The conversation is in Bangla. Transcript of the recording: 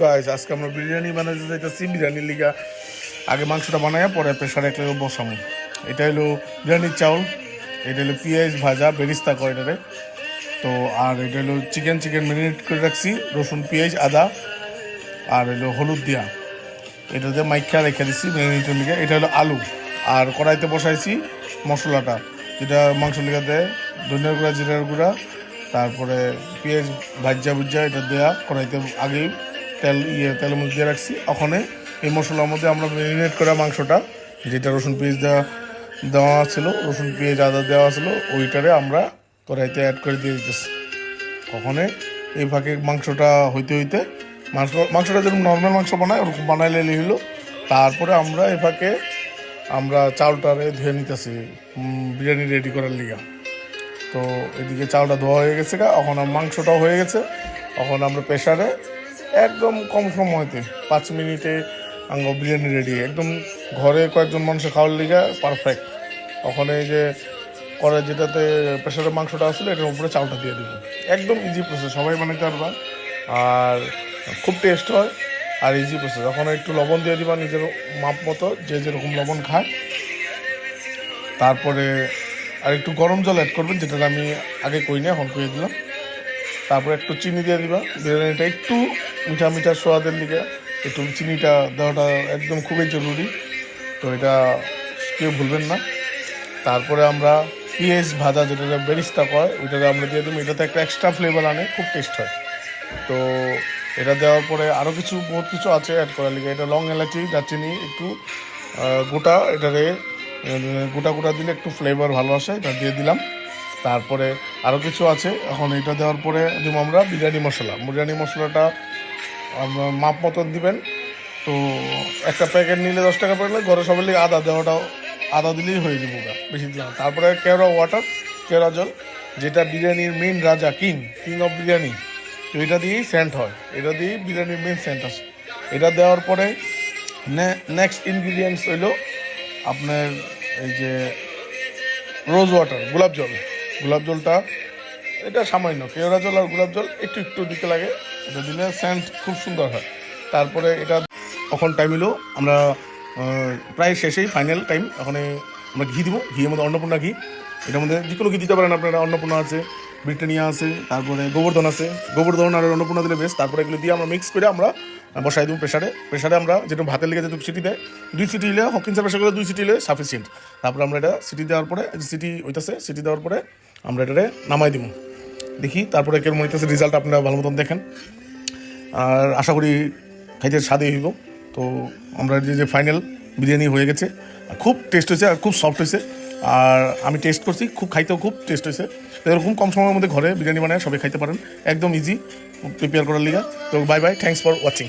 গাইস আজকে আমরা বিরিয়ানি বানাতে যাইতেছি বিরিয়ানির লিগা আগে মাংসটা বানায় পরে প্রেশারে একটা বসামো। এটা হলো বিরিয়ানির চাউল, এটা হলো পেঁয়াজ ভাজা, বেরিস্তা কয় এটারে। তো, আর এটা হলো চিকেন চিকেন ম্যারিনেট করে রাখছি, রসুন, পেঁয়াজ, আদা, আর হলো হলুদ দিয়া। এটা দিয়ে মাইখা রেখে দিচ্ছি ম্যারিনেটের লিগে। এটা হলো আলু। আর কড়াইতে বসাইছি মশলাটা। যেটা মাংস লিগা দেয় ধনিয়ার গুঁড়া, জিরার গুঁড়া, তারপরে পেঁয়াজ ভাজা ভুজা এটা দেয়া কড়াইতে আগেই তেল ইয়ে তেলের মধ্যে দিয়ে রাখছি। ওখানে এই মশলার মধ্যে আমরা ম্যারিনেট করা মাংসটা, যেটা রসুন পেঁয়াজ দেওয়া দেওয়া ছিল, রসুন পেঁয়াজ আদা দেওয়া ছিল, ওইটারে আমরা কড়াইতে অ্যাড করে দিয়ে দিতেছি। কখনে এই ফাঁকে মাংসটা হইতে হইতে, মাংস, মাংসটা যেরকম নর্মাল মাংস বানায়, ওরকম বানাইলে হইল। তারপরে আমরা এই ফাঁকে আমরা চাউলটারে ধুয়ে নিতেছি বিরিয়ানি রেডি করার লিগা। তো এদিকে চাউলটা ধোয়া হয়ে গেছে গা, এখন মাংসটাও হয়ে গেছে। এখন আমরা প্রেশারে একদম কম সময়তে, পাঁচ মিনিটে আঙ্গ বিরিয়ানি রেডি একদম ঘরে কয়েকজন মানুষের খাওয়ার লিগা পারফেক্ট ওখানে যে করে যেটাতে প্রেশারের মাংসটা আসলে এটার উপরে চালটা দিয়ে দিব। একদম ইজি প্রসেস সবাই বানাতে পারবা। আর খুব টেস্ট হয়, আর ইজি প্রসেস এখন একটু লবণ দিয়ে দিবা নিজের মাপ মতো, যে যেরকম লবণ খায়। তারপরে আর একটু গরম জল অ্যাড করবেন, যেটা আমি আগে কই না এখন কয়ে দিলাম। তারপরে একটু চিনি দিয়ে দিবা। বিরিয়ানিটা একটু মিঠা মিঠা সোয়াদের দিকে। একটু চিনিটা দেওয়াটা একদম খুবই জরুরি। তো এটা কেউ ভুলবেন না। তারপরে আমরা পেঁয়াজ ভাজা যেটা বেরিস্তা কয় ওইটাতে আমরা দিয়ে দিই এটাতে একটা এক্সট্রা ফ্লেভার আনে, খুব টেস্ট হয়। তো এটা দেওয়ার পরে আরও কিছু, বহুত কিছু আছে অ্যাড করার লিগে। এটা লং এলাচি, দারচিনি, একটু গোটা, এটারে গোটা গোটা দিলে একটু ফ্লেভার ভালো আসে, এটা দিয়ে দিলাম। তারপরে আরও কিছু আছে। এখন এটা দেওয়ার পরে দিব আমরা বিরিয়ানি মশলা। বিরিয়ানি মশলাটা মাপ মতন দিবেন। তো একটা প্যাকেট নিলে দশ টাকা পড়লে ঘরে সবাই লিগে আদা দেওয়াটাও, আদা দিলেই হয়ে যাব বেশি দিলাম তারপরে কেওড়া ওয়াটার, কেওড়া জল, যেটা বিরিয়ানির মেন রাজা কিং কিং অফ বিরিয়ানি। তো এটা দিয়েই সেন্ট হয়। এটা দিয়েই বিরিয়ানির মেন সেন্ট আসে এটা দেওয়ার পরে নেক্সট ইনগ্রিডিয়েন্টস হইল আপনার এই যে রোজ ওয়াটার গোলাপ জল। গোলাপ জলটা, এটা সামান্য। কেওড়া জল আর গোলাপ জল একটু একটু দিতে লাগে। এটা দিলে সেন্ট খুব সুন্দর হয়। তারপরে এটা এখন টাইম হলো আমরা প্রায় শেষেই ফাইনাল টাইম ওখানে আমরা ঘি দিব। ঘিয়ের মধ্যে অন্নপূর্ণা ঘি। এটার মধ্যে যে কোনো ঘি দিতে পারেন আপনারা। অন্নপূর্ণা আছে, ব্রিটানিয়া আছে, তারপরে গোবর্ধন আছে। গোবর্ধন আর অন্নপূর্ণা দিলে বেশ। তারপরে এগুলো দিয়ে আমরা মিক্স করে আমরা বসাই দেবো প্রেশারে প্রেশারে আমরা যেটা ভাতের লেগে যেটুকু সিটি দেয়, দুই সিটি হলে হকিংসের প্রেশার করে দুই সিটি হলে সাফিসিয়েন্ট তারপরে আমরা এটা সিটি দেওয়ার পরে সিটি হইতেছে, সিটি দেওয়ার পরে আমরা এটারে নামাই দিব দেখি, তারপরে কেমন হইতেছে রেজাল্ট আপনারা ভালো মতন দেখেন। আর আশা করি খাইতে স্বাদই হইব। তো আমরা যে যে ফাইনাল বিরিয়ানি হয়ে গেছে খুব টেস্ট হয়েছে আর খুব সফট হয়েছে আর আমি টেস্ট করছি, খুব খাইতেও খুব টেস্ট হয়েছে। তো এরকম কম সময়ের মধ্যে ঘরে বিরিয়ানি বানায় সবাই খাইতে পারেন। একদম ইজি প্রিপেয়ার করার লিগা। তো bye bye thanks for watching